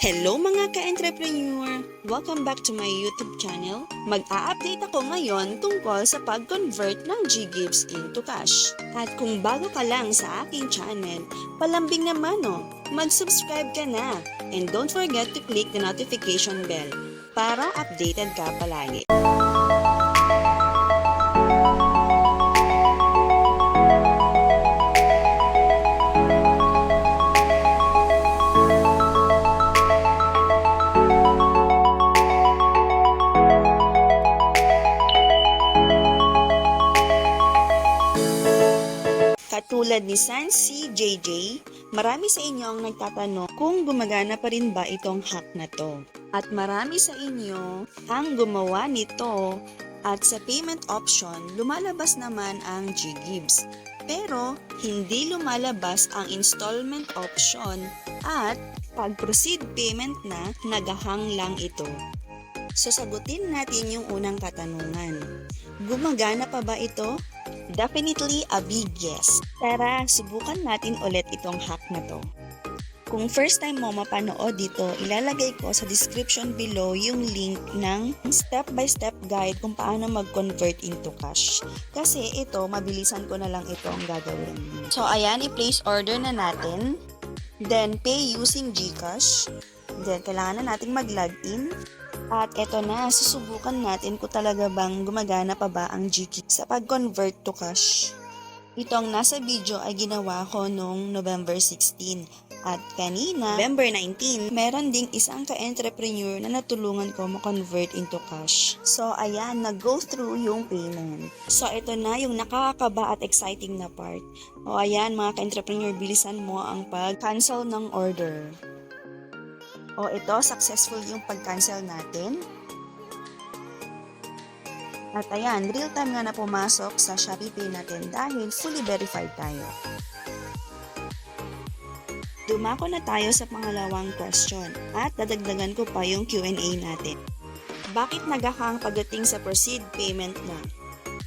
Hello mga ka-entrepreneur! Welcome back to my YouTube channel. Mag-a-update ako ngayon tungkol sa pag-convert ng Ggives into cash. At kung bago ka lang sa aking channel, palambing naman no, mag-subscribe ka na. And don't forget to click the notification bell para updated ka palagi. Katulad ni Sansi JJ, marami sa inyo ang nagtatanong kung gumagana pa rin ba itong hack na to. At marami sa inyo ang gumawa nito at sa payment option, lumalabas naman ang Ggives. Pero hindi lumalabas ang installment option at pag proceed payment na, nagahang lang ito. Sasagutin natin yung unang katanungan. Gumagana pa ba ito? Definitely a big yes. Tara, subukan natin ulit itong hack na to. Kung first time mo mapanood dito, ilalagay ko sa description below yung link ng step-by-step guide kung paano mag-convert into cash. Kasi ito, mabilisan ko na lang ito ang gagawin. So, ayan, i-place order na natin. Then, pay using GCash. Then, kailangan na nating mag-login. At eto na, susubukan natin kung talaga bang gumagana pa ba ang GK sa pag-convert to cash. Itong nasa video ay ginawa ko noong November 16. At kanina, November 19, meron ding isang ka-entrepreneur na natulungan ko ma-convert into cash. So, ayan, nag-go through yung payment. So, ito na yung nakakakaba at exciting na part. O ayan, mga ka-entrepreneur, bilisan mo ang pag-cancel ng order. O ito, successful yung pag-cancel natin. At ayan, real time nga na pumasok sa Shopee Pay natin dahil fully verified tayo. Dumako na tayo sa pangalawang question at dadagdagan ko pa yung Q&A natin. Bakit nagahang pagdating sa proceed payment na?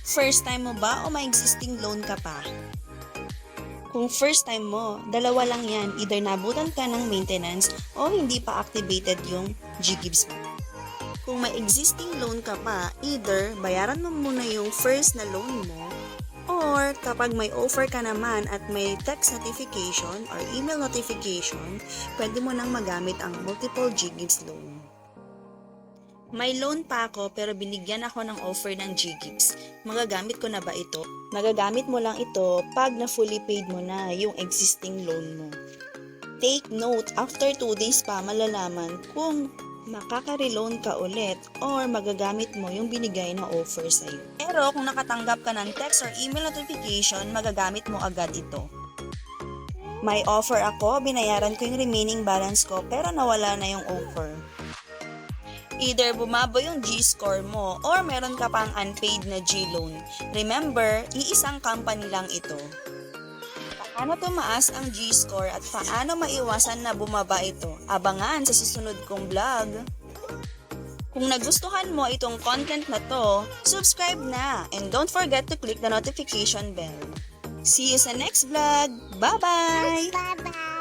First time mo ba o may existing loan ka pa? Kung first time mo, dalawa lang yan, either nabutan ka ng maintenance o hindi pa activated yung Ggives mo. Kung may existing loan ka pa, either bayaran mo muna yung first na loan mo or kapag may offer ka naman at may text notification or email notification, pwede mo nang magamit ang multiple Ggives loan. May loan pa ako pero binigyan ako ng offer ng Ggives. Magagamit ko na ba ito? Magagamit mo lang ito pag na fully paid mo na yung existing loan mo. Take note, after 2 days pa malalaman kung makaka-reloan ka ulit or magagamit mo yung binigay na offer sa'yo. Pero kung nakatanggap ka ng text or email notification, magagamit mo agad ito. May offer ako, binayaran ko yung remaining balance ko pero nawala na yung offer. Either bumaba yung G-score mo or meron ka pang unpaid na G-loan. Remember, iisang company lang ito. Paano tumaas ang G-score at paano maiwasan na bumaba ito? Abangan sa susunod kong vlog. Kung nagustuhan mo itong content na to, subscribe na and don't forget to click the notification bell. See you sa next vlog. Bye-bye! Bye-bye.